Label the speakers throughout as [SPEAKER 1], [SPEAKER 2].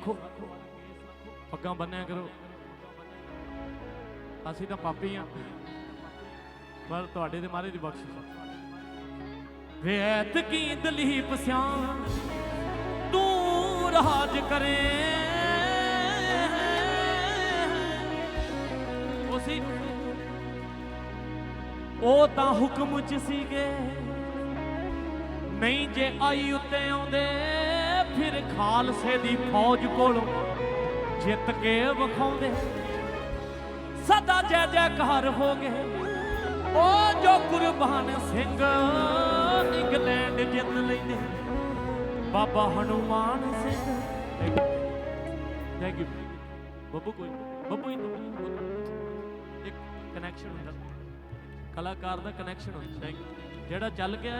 [SPEAKER 1] ਰੱਖੋ ਪੱਗਾਂ ਬੰਨਿਆ ਕਰੋ। ਅਸੀਂ ਤਾਂ ਪਾਪੀ ਆ। ਪਰ ਤੁਹਾਡੇ ਦੇ ਮਾਰੇ ਦੀ ਬਖਸ਼ਿਸ਼ ਵੇ ਕੀ ਦਲੀਪ ਸਿਆਂ ਤੂੰ ਰਾਜ ਕਰੇ। ਉਸੀ ਉਹ ਤਾਂ ਹੁਕਮ ਚ ਸੀਗੇ। ਨਹੀਂ ਜੇ ਆਈ ਉੱਤੇ ਆਉਂਦੇ। ਫਿਰ ਖਾਲਸੇ ਦੀ ਫੌਜ ਕੋਲੋਂ ਜਿੱਤ ਕੇ ਵਿਖਾਉਂਦੇ ਸਦਾ ਜੈ ਜੈਕਾਰ ਹੋ ਗਏ। ਉਹ ਜੋ ਕੁਰਬਾਨ ਸਿੰਘ ਇੰਗਲੈਂਡ ਜਿੱਤ ਲੈਂਦੇ ਬਾਬਾ ਹਨੂਮਾਨ ਸਿੰਘ। ਥੈਂਕ ਯੂ ਬੱਬੂ ਕੋਈ ਬੱਬੂ ਇੱਕ ਕਨੈਕਸ਼ਨ ਹੁੰਦਾ। ਕਲਾਕਾਰ ਦਾ ਕਨੈਕਸ਼ਨ ਹੁੰਦਾ। ਜਿਹੜਾ ਚੱਲ ਗਿਆ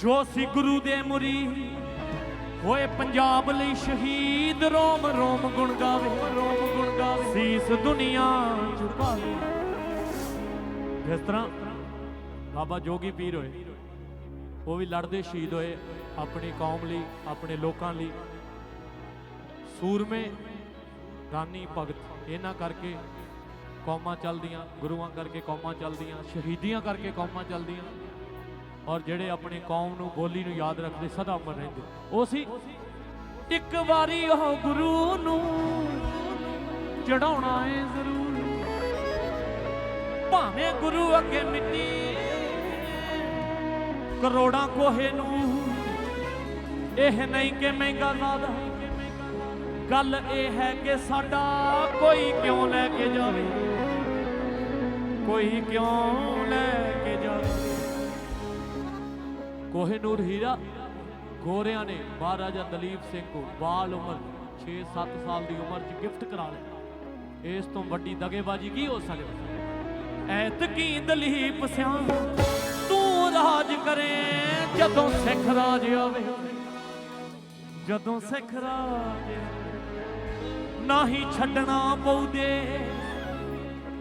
[SPEAKER 1] ਜੋ ਸੀ ਗੁਰੂ ਦੇ ਮੁਰੀ ਹੋਏ ਪੰਜਾਬ ਲਈ ਸ਼ਹੀਦ, ਰੋਮ ਰੋਮ ਗੁਣ ਗਾਵੇ। ਰੋਮ ਗੁਣ ਗਾਵੇ ਸੀਸ ਦੁਨੀਆ ਝੁਕਾਵੇ ਜਿਸ ਤਰ੍ਹਾਂ ਬਾਬਾ ਜੋਗੀ ਪੀਰ ਹੋਏ, ਉਹ ਵੀ ਲੜਦੇ ਸ਼ਹੀਦ ਹੋਏ ਆਪਣੀ ਕੌਮ ਲਈ, ਆਪਣੇ ਲੋਕਾਂ ਲਈ। ਸੂਰਮੇ ਦਾਨੀ ਭਗਤ, ਇਹਨਾਂ ਕਰਕੇ ਕੌਮਾਂ ਚੱਲਦੀਆਂ, ਗੁਰੂਆਂ ਕਰਕੇ ਕੌਮਾਂ ਚੱਲਦੀਆਂ, ਸ਼ਹੀਦੀਆਂ ਕਰਕੇ ਕੌਮਾਂ ਚੱਲਦੀਆਂ। ਔਰ ਜਿਹੜੇ ਆਪਣੀ ਕੌਮ ਨੂੰ ਬੋਲੀ ਨੂੰ ਯਾਦ ਰੱਖਦੇ ਸਦਾ ਅਮਰ ਰਹਿੰਦੇ। ਉਹ ਸੀ ਇੱਕ ਵਾਰੀ ਉਹ ਗੁਰੂ ਨੂੰ ਚੜਾਉਣਾ ਏ ਜ਼ਰੂਰ। ਭਾਵੇਂ ਗੁਰੂ ਅੱਗੇ ਮਿੱਟੀ, ਕਰੋੜਾਂ ਕੋਹੇ ਨੂੰ। ਇਹ ਨਹੀਂ ਕਿ ਮਹਿੰਗਾ ਜ਼ਿਆਦਾ ਗੱਲ ਇਹ ਹੈ ਕਿ ਸਾਡਾ ਕੋਈ ਕਿਉਂ ਲੈ ਕੇ ਜਾਵੇ? ਕੋਈ ਕਿਉਂ ਲੈ ਕੋਹਨੂਰ ਹੀਰਾ। ਗੋਰਿਆਂ ਨੇ ਮਹਾਰਾਜਾ ਦਲੀਪ ਸਿੰਘ ਨੂੰ ਬਾਲ ਉਮਰ 6-7 ਸਾਲ ਦੀ ਉਮਰ 'ਚ ਗਿਫਟ ਕਰਾ ਲਿਆ। ਇਸ ਤੋਂ ਵੱਡੀ ਦਗੇਬਾਜ਼ੀ ਕੀ ਹੋ ਸਕਦੀ? ਐਤ ਕੀ ਦਲੀਪ ਸਿਆਂ ਤੂੰ ਰਾਜ ਕਰੇ ਜਦੋਂ ਸਿੱਖ ਰਾਜ ਆਵੇ। ਜਦੋਂ ਸਿੱਖ ਰਾਜ ਨਹੀਂ ਛੱਡਣਾ ਪਊਦੇ।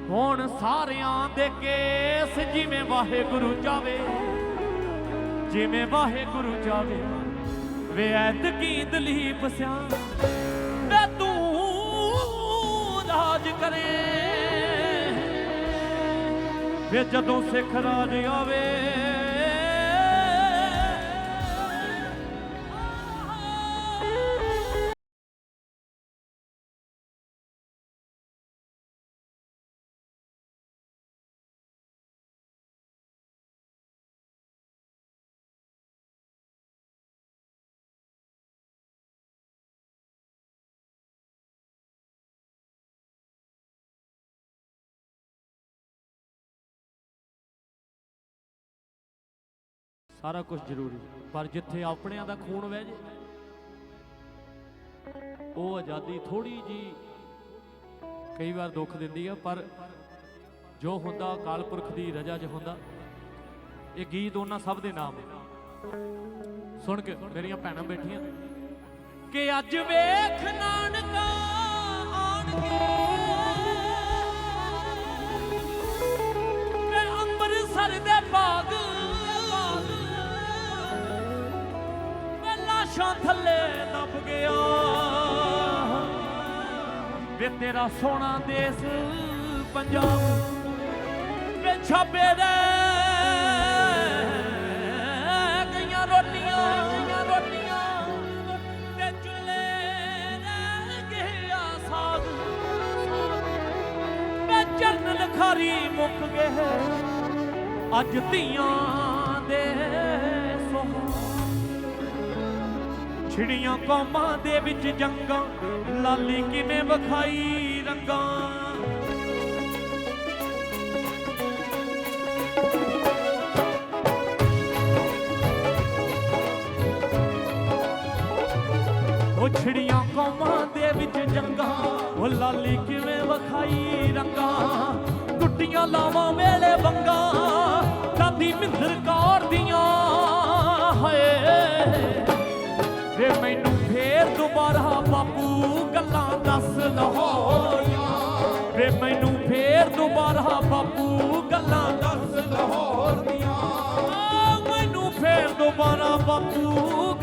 [SPEAKER 1] ਹੁਣ ਸਾਰਿਆਂ ਦੇ ਕੇਸ ਜਿਵੇਂ ਵਾਹਿਗੁਰੂ ਜਾਵੇ ਜਿਵੇਂ ਵਾਹਿਗੁਰੂ ਜਾਵੇ, ਵੇ ਕੀ ਦਲੀਪ ਸਿਆ ਵੇ ਤੂੰ ਰਾਜ ਕਰੇ। ਵੇ ਜਦੋਂ ਸਿੱਖ ਰਾਜ ਆਵੇ ਸਾਰਾ ਕੁਝ ਜ਼ਰੂਰੀ। ਪਰ ਜਿੱਥੇ ਆਪਣਿਆਂ ਦਾ ਖੂਨ ਵਹਿ ਜੇ, ਉਹ ਆਜ਼ਾਦੀ ਥੋੜੀ ਜੀ ਕਈ ਵਾਰ ਦੁੱਖ ਦਿੰਦੀ ਆ, ਪਰ ਜੋ ਹੁੰਦਾ ਅਕਾਲ ਪੁਰਖ ਦੀ ਰਜ਼ਾ 'ਚ ਹੁੰਦਾ। ਇਹ ਗੀਤ ਉਹਨਾਂ ਸਭ ਦੇ ਨਾਮ ਸੁਣ ਕੇ ਮੇਰੀਆਂ ਭੈਣਾਂ ਬੈਠੀਆਂ। ਕਿ ਅੱਜ ਵੇਖ ਨਾਨਕਾ ਦਬ ਗਿਆ। ਵੇ ਤੇਰਾ ਸੋਹਣਾ ਦੇਸ ਪੰਜਾਬ ਵੇ ਛਾਪੇ ਦੇ। ਗਈਆਂ ਰੋਟੀਆਂ ਗਈਆਂ ਰੋਟੀਆਂ ਤੇ ਚੁੱਲ੍ਹੇ ਰਹਿ ਗਿਆ ਸਾਗ। ਵੇ ਚਰਨ ਲਖਾਰੀ ਮੁੱਕ ਗਏ। ਅੱਜ ਧੀਆਂ ਛਿੜੀਆਂ ਕੌਮਾਂ ਦੇ ਵਿੱਚ ਜੰਗਾਂ, ਲਾਲੀ ਕਿਵੇਂ ਵਿਖਾਈ ਰੰਗਾਂ? ਉਹ ਛਿੜੀਆਂ ਕੌਮਾਂ ਦੇ ਵਿੱਚ ਜੰਗਾਂ, ਉਹ ਲਾਲੀ ਕਿਵੇਂ ਵਿਖਾਈ ਰੰਗਾਂ? ਟੁੱਟੀਆਂ ਲਾਵਾਂ ਮੇਲੇ ਬੰਗਾ ਦਾਦੀ ਮਿੰਦਰ ਕੌਰ ਦੀਆਂ ਮੈਨੂੰ ਫੇਰ ਦੁਬਾਰਾ ਬਾਪੂ ਗੱਲਾਂ ਦੱਸ ਲਾਹੌਰੀਆਂ ਵੇ ਮੈਨੂੰ ਫੇਰ ਦੁਬਾਰਾ ਬਾਪੂ ਗੱਲਾਂ ਦੱਸ ਲਾਹੌਰ ਮੈਨੂੰ ਫੇਰ ਦੁਬਾਰਾ ਬਾਪੂ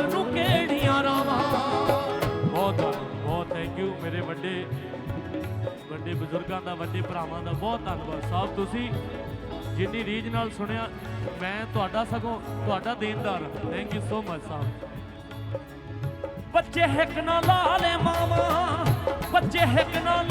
[SPEAKER 1] ਅੰਮ੍ਰਿਤਸਰ ਨੂੰ ਕਿਹੜੀਆਂ ਰਾਵਾਂ? ਬਹੁਤ ਬਹੁਤ ਥੈਂਕ ਯੂ ਮੇਰੇ ਵੱਡੇ ਵੱਡੇ ਬਜ਼ੁਰਗਾਂ ਦਾ, ਵੱਡੇ ਭਰਾਵਾਂ ਦਾ ਬਹੁਤ ਧੰਨਵਾਦ। ਸਾਹਿਬ, ਤੁਸੀਂ ਜਿੰਨੀ ਰੀਝ ਨਾਲ ਸੁਣਿਆ, ਮੈਂ ਤੁਹਾਡਾ ਸਗੋਂ ਤੁਹਾਡਾ ਦੇਣਦਾਰ ਥੈਂਕ ਯੂ ਸੋ ਮਚ ਸਾਹਿਬ। ਬੱਚੇ ਹਿੱਕ ਨਾ ਲਾ ਮਾਵਾ, ਬੱਚੇ ਹਿੱਕ ਨਾ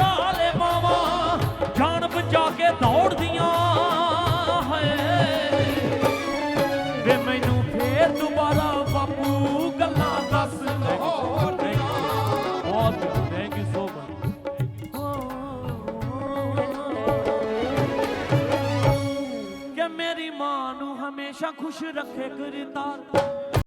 [SPEAKER 1] ਖੁਸ਼ ਰੱਖੇ ਕਰਤਾਰ